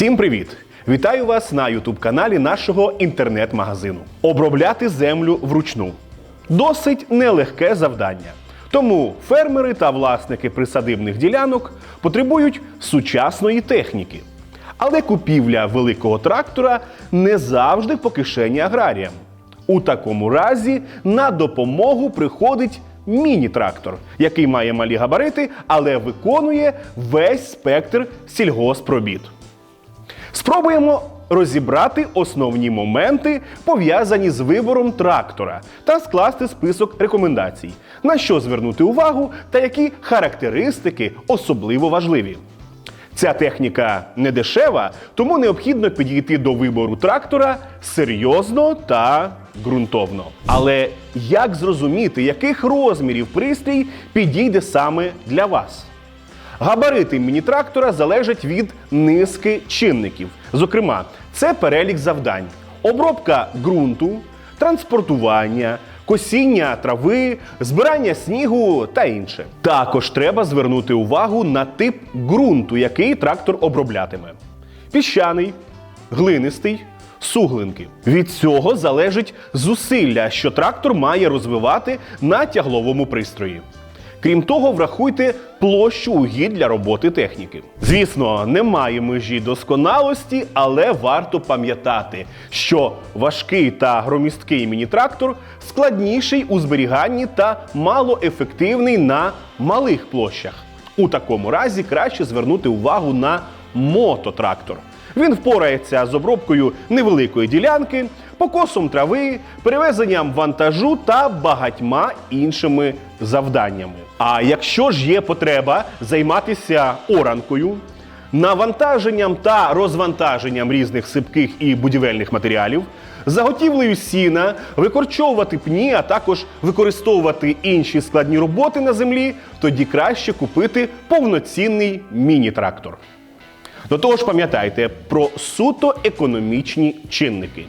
Всім привіт! Вітаю вас на ютуб-каналі нашого інтернет-магазину. Обробляти землю вручну досить нелегке завдання. Тому фермери та власники присадибних ділянок потребують сучасної техніки. Але купівля великого трактора не завжди по кишені аграріям. У такому разі на допомогу приходить міні-трактор, який має малі габарити, але виконує весь спектр сільгоспробіт. Спробуємо розібрати основні моменти, пов'язані з вибором трактора, та скласти список рекомендацій, на що звернути увагу та які характеристики особливо важливі. Ця техніка не дешева, тому необхідно підійти до вибору трактора серйозно та ґрунтовно. Але як зрозуміти, яких розмірів пристрій підійде саме для вас? Габарити міні-трактора залежать від низки чинників. Зокрема, це перелік завдань: обробка ґрунту, транспортування, косіння трави, збирання снігу та інше. Також треба звернути увагу на тип ґрунту, який трактор оброблятиме: піщаний, глинистий. Суглинки. Від цього залежить зусилля, що трактор має розвивати на тягловому пристрої. Крім того, врахуйте площу угідь для роботи техніки. Звісно, немає межі досконалості, але варто пам'ятати, що важкий та громісткий міні-трактор складніший у зберіганні та малоефективний на малих площах. У такому разі краще звернути увагу на мототрактор. Він впорається з обробкою невеликої ділянки, покосом трави, перевезенням вантажу та багатьма іншими завданнями. А якщо ж є потреба займатися оранкою, навантаженням та розвантаженням різних сипких і будівельних матеріалів, заготівлею сіна, викорчовувати пні, а також використовувати інші складні роботи на землі, тоді краще купити повноцінний міні-трактор. До того ж, пам'ятайте про суто економічні чинники.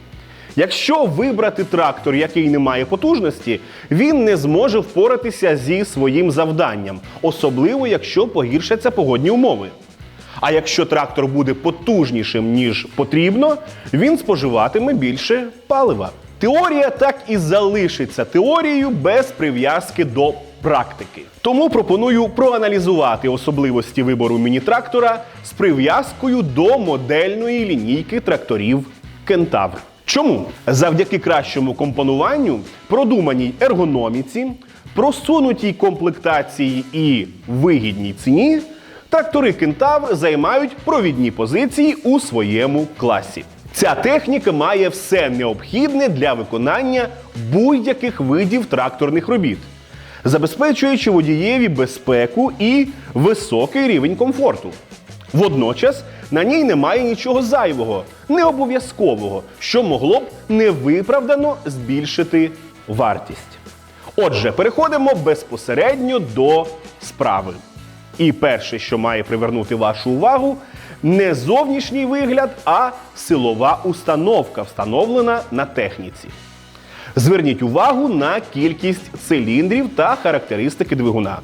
Якщо вибрати трактор, який не має потужності, він не зможе впоратися зі своїм завданням, особливо якщо погіршаться погодні умови. А якщо трактор буде потужнішим, ніж потрібно, він споживатиме більше палива. Теорія так і залишиться теорією без прив'язки до практики. Тому пропоную проаналізувати особливості вибору міні-трактора з прив'язкою до модельної лінійки тракторів Кентавр. Чому? Завдяки кращому компонуванню, продуманій ергономіці, просунутій комплектації і вигідній ціні, трактори Кентавр займають провідні позиції у своєму класі. Ця техніка має все необхідне для виконання будь-яких видів тракторних робіт, забезпечуючи водієві безпеку і високий рівень комфорту. Водночас на ній немає нічого зайвого, необов'язкового, що могло б невиправдано збільшити вартість. Отже, переходимо безпосередньо до справи. І перше, що має привернути вашу увагу, не зовнішній вигляд, а силова установка, встановлена на техніці. Зверніть увагу на кількість циліндрів та характеристики двигуна,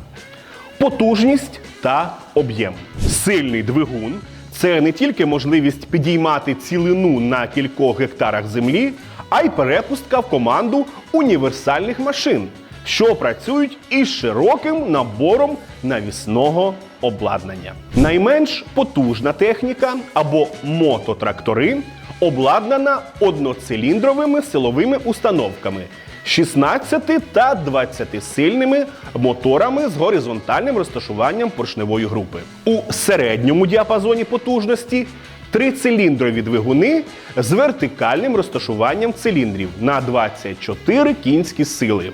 потужність та об'єм. Сильний двигун це не тільки можливість підіймати цілину на кількох гектарах землі, а й перепустка в команду універсальних машин, що працюють із широким набором навісного обладнання. Найменш потужна техніка або мототрактори обладнана одноциліндровими силовими установками. 16 та 20 сильними моторами з горизонтальним розташуванням поршневої групи. У середньому діапазоні потужності трициліндрові двигуни з вертикальним розташуванням циліндрів на 24 кінські сили.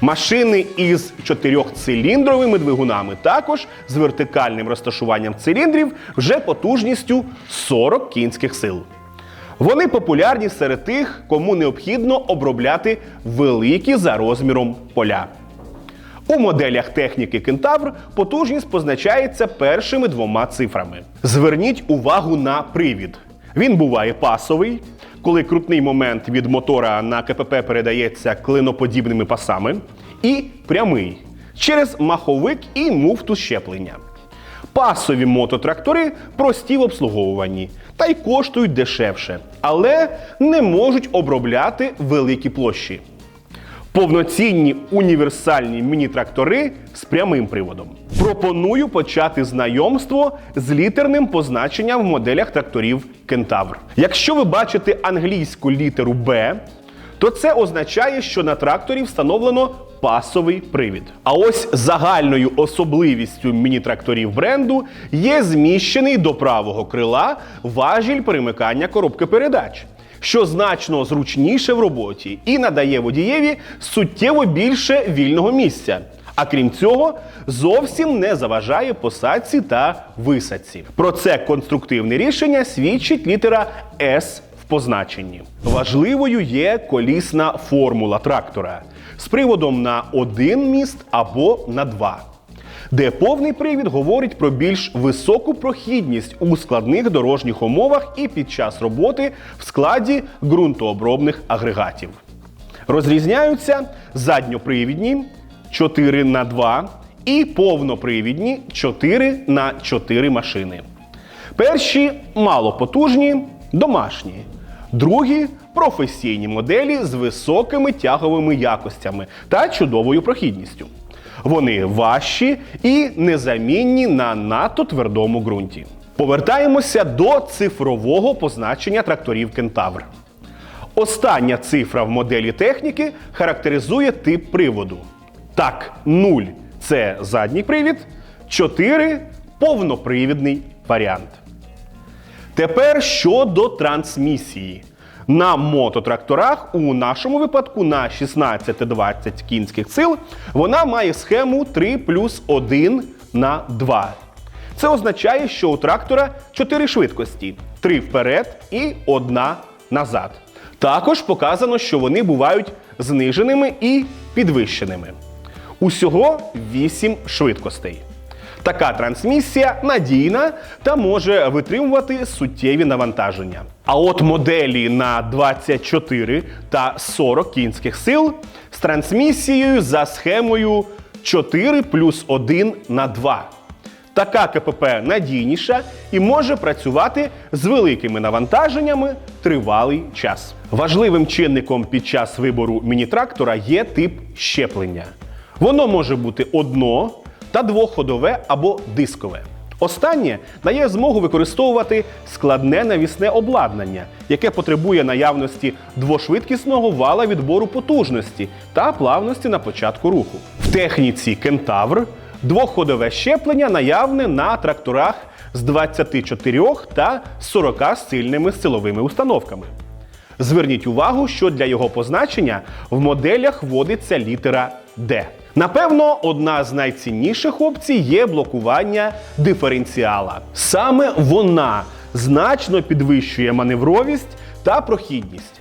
Машини із чотирьохциліндровими двигунами також з вертикальним розташуванням циліндрів вже потужністю 40 кінських сил. Вони популярні серед тих, кому необхідно обробляти великі за розміром поля. У моделях техніки Кентавр потужність позначається першими двома цифрами. Зверніть увагу на привід. Він буває пасовий, коли крутний момент від мотора на КПП передається клиноподібними пасами, і прямий через маховик і муфту щеплення. Пасові мототрактори прості в обслуговуванні та й коштують дешевше, але не можуть обробляти великі площі. Повноцінні універсальні міні-трактори з прямим приводом. Пропоную почати знайомство з літерним позначенням в моделях тракторів Кентавр. Якщо ви бачите англійську літеру Б, то це означає, що на тракторі встановлено пасовий привід. А ось загальною особливістю міні-тракторів бренду є зміщений до правого крила важіль перемикання коробки передач що значно зручніше в роботі і надає водієві суттєво більше вільного місця. А крім цього, зовсім не заважає посадці та висадці. Про це конструктивне рішення свідчить літера в позначенні. Важливою є колісна формула трактора з приводом на один міст або на два де повний привід говорить про більш високу прохідність у складних дорожніх умовах і під час роботи в складі ґрунтообробних агрегатів. Розрізняються задньопривідні 4 на 2 і повнопривідні 4 на 4 машини. Перші малопотужні, домашні. Другі професійні моделі з високими тяговими якостями та чудовою прохідністю. Вони важчі і незамінні на надто твердому ґрунті. Повертаємося до цифрового позначення тракторів Кентавр. Остання цифра в моделі техніки характеризує тип приводу. Так, 0 це задній привід, 4 повнопривідний варіант. Тепер щодо трансмісії. На мототракторах, у нашому випадку на 16-20 кінських сил, вона має схему 3 плюс 1 на 2. Це означає, що у трактора 4 швидкості: 3 вперед і 1 назад. Також показано, що вони бувають зниженими і підвищеними. Усього 8 швидкостей. Така трансмісія надійна та може витримувати суттєві навантаження. А от моделі на 24 та 40 кінських сил з трансмісією за схемою 4 плюс 1 на 2. Така КПП надійніша і може працювати з великими навантаженнями тривалий час. Важливим чинником під час вибору міні-трактора є тип щеплення. Воно може бути одно та двоходове або дискове. Останнє дає змогу використовувати складне навісне обладнання, яке потребує наявності двошвидкісного вала відбору потужності та плавності на початку руху. В техніці Кентавр двоходове щеплення наявне на тракторах з 24 та 40 сильними силовими установками. Зверніть увагу, що для його позначення в моделях вводиться літера D. Напевно, одна з найцінніших опцій є блокування диференціала. Саме вона значно підвищує маневровість та прохідність.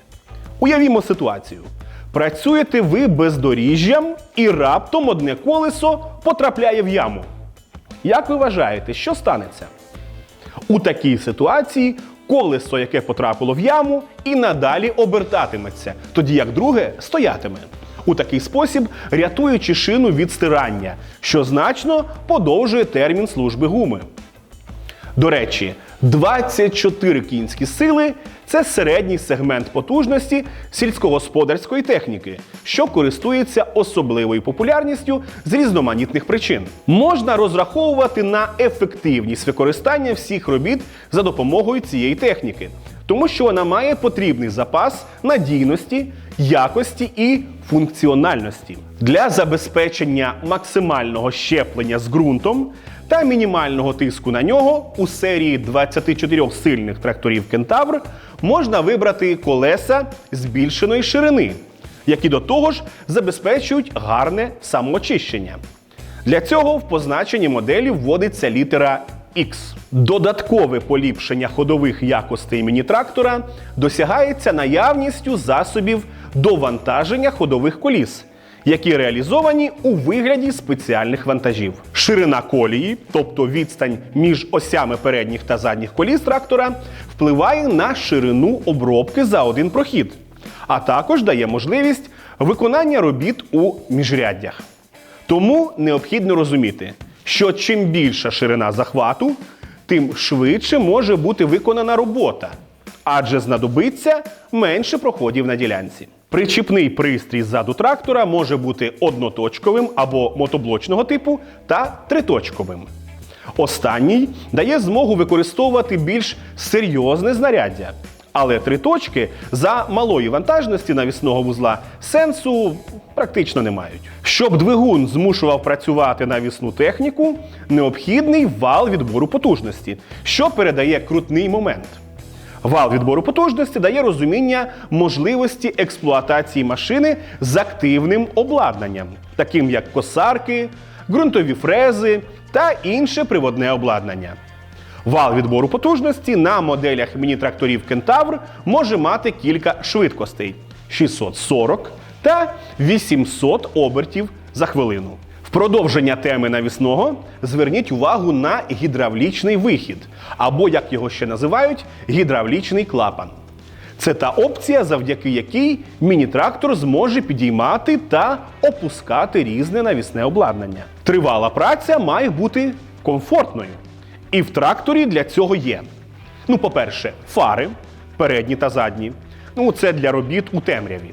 Уявімо ситуацію. Працюєте ви бездоріжжям і раптом одне колесо потрапляє в яму. Як ви вважаєте, що станеться? У такій ситуації колесо, яке потрапило в яму, і надалі обертатиметься, тоді як друге стоятиме. У такий спосіб рятуючи шину від стирання, що значно подовжує термін служби гуми. До речі, 24 кінські сили це середній сегмент потужності сільськогосподарської техніки, що користується особливою популярністю з різноманітних причин. Можна розраховувати на ефективність використання всіх робіт за допомогою цієї техніки, тому що вона має потрібний запас надійності, якості і функціональності для забезпечення максимального щеплення з ґрунтом та мінімального тиску на нього у серії 24 сильних тракторів Кентавр можна вибрати колеса збільшеної ширини, які до того ж забезпечують гарне самоочищення. Для цього в позначенні моделі вводиться літера X. Додаткове поліпшення ходових якостей міні-трактора досягається наявністю засобів довантаження ходових коліс, які реалізовані у вигляді спеціальних вантажів. Ширина колії, тобто відстань між осями передніх та задніх коліс трактора, впливає на ширину обробки за один прохід, а також дає можливість виконання робіт у міжряддях. Тому необхідно розуміти, що чим більша ширина захвату, тим швидше може бути виконана робота, адже знадобиться менше проходів на ділянці. Причіпний пристрій ззаду трактора може бути одноточковим або мотоблочного типу та триточковим. Останній дає змогу використовувати більш серйозне знаряддя. Але три точки за малої вантажності навісного вузла сенсу практично не мають. Щоб двигун змушував працювати навісну техніку, необхідний вал відбору потужності, що передає крутний момент. Вал відбору потужності дає розуміння можливості експлуатації машини з активним обладнанням, таким як косарки, ґрунтові фрези та інше приводне обладнання. Вал відбору потужності на моделях міні-тракторів Кентавр може мати кілька швидкостей 640 та 800 обертів за хвилину. Продовження теми навісного зверніть увагу на гідравлічний вихід, або, як його ще називають, гідравлічний клапан. Це та опція, завдяки якій міні-трактор зможе підіймати та опускати різне навісне обладнання. Тривала праця має бути комфортною. І в тракторі для цього є. Ну, по-перше, фари, передні та задні. Ну, це для робіт у темряві.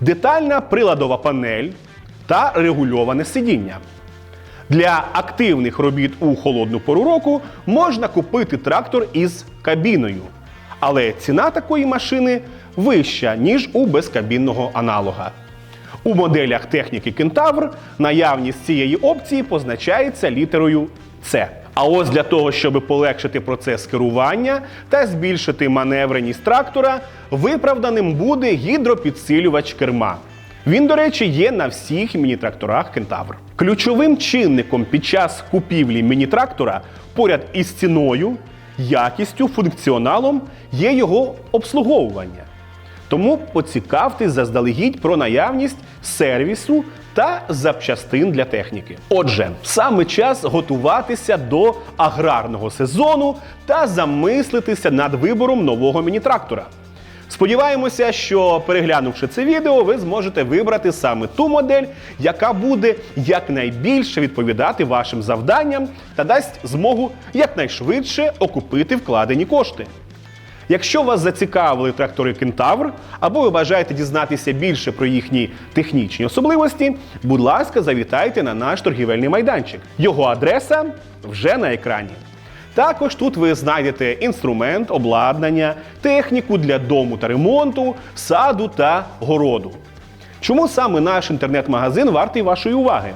Детальна приладова панель та регульоване сидіння. Для активних робіт у холодну пору року можна купити трактор із кабіною. Але ціна такої машини вища, ніж у безкабінного аналога. У моделях техніки Кентавр наявність цієї опції позначається літерою С. А ось для того, щоб полегшити процес керування та збільшити маневреність трактора, виправданим буде гідропідсилювач керма. Він, до речі, є на всіх міні-тракторах Кентавр. Ключовим чинником під час купівлі міні-трактора поряд із ціною, якістю, функціоналом є його обслуговування. Тому поцікавтесь заздалегідь про наявність сервісу та запчастин для техніки. Отже, саме час готуватися до аграрного сезону та замислитися над вибором нового міні-трактора. Сподіваємося, що переглянувши це відео, ви зможете вибрати саме ту модель, яка буде якнайбільше відповідати вашим завданням та дасть змогу якнайшвидше окупити вкладені кошти. Якщо вас зацікавили трактори Кентавр, або ви бажаєте дізнатися більше про їхні технічні особливості, будь ласка, завітайте на наш торгівельний майданчик. Його адреса вже на екрані. Також тут ви знайдете інструмент, обладнання, техніку для дому та ремонту, саду та городу. Чому саме наш інтернет-магазин вартий вашої уваги?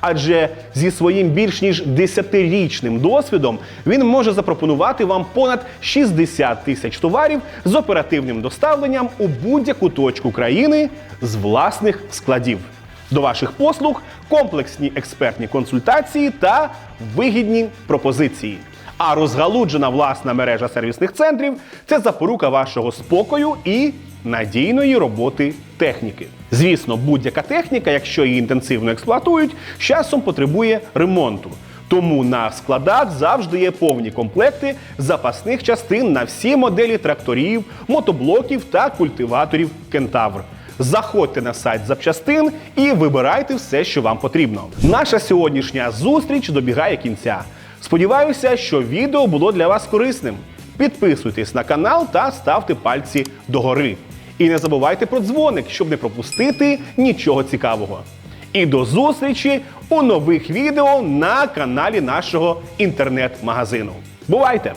Адже зі своїм більш ніж 10-річним досвідом він може запропонувати вам понад 60 тисяч товарів з оперативним доставленням у будь-яку точку країни з власних складів. До ваших послуг комплексні експертні консультації та вигідні пропозиції. А розгалуджена власна мережа сервісних центрів це запорука вашого спокою і надійної роботи техніки. Звісно, будь-яка техніка, якщо її інтенсивно експлуатують, з часом потребує ремонту. Тому на складах завжди є повні комплекти запасних частин на всі моделі тракторів, мотоблоків та культиваторів Кентавр. Заходьте на сайт запчастин і вибирайте все, що вам потрібно. Наша сьогоднішня зустріч добігає кінця. Сподіваюся, що відео було для вас корисним. Підписуйтесь на канал та ставте пальці догори. І не забувайте про дзвоник, щоб не пропустити нічого цікавого. І до зустрічі у нових відео на каналі нашого інтернет-магазину. Бувайте!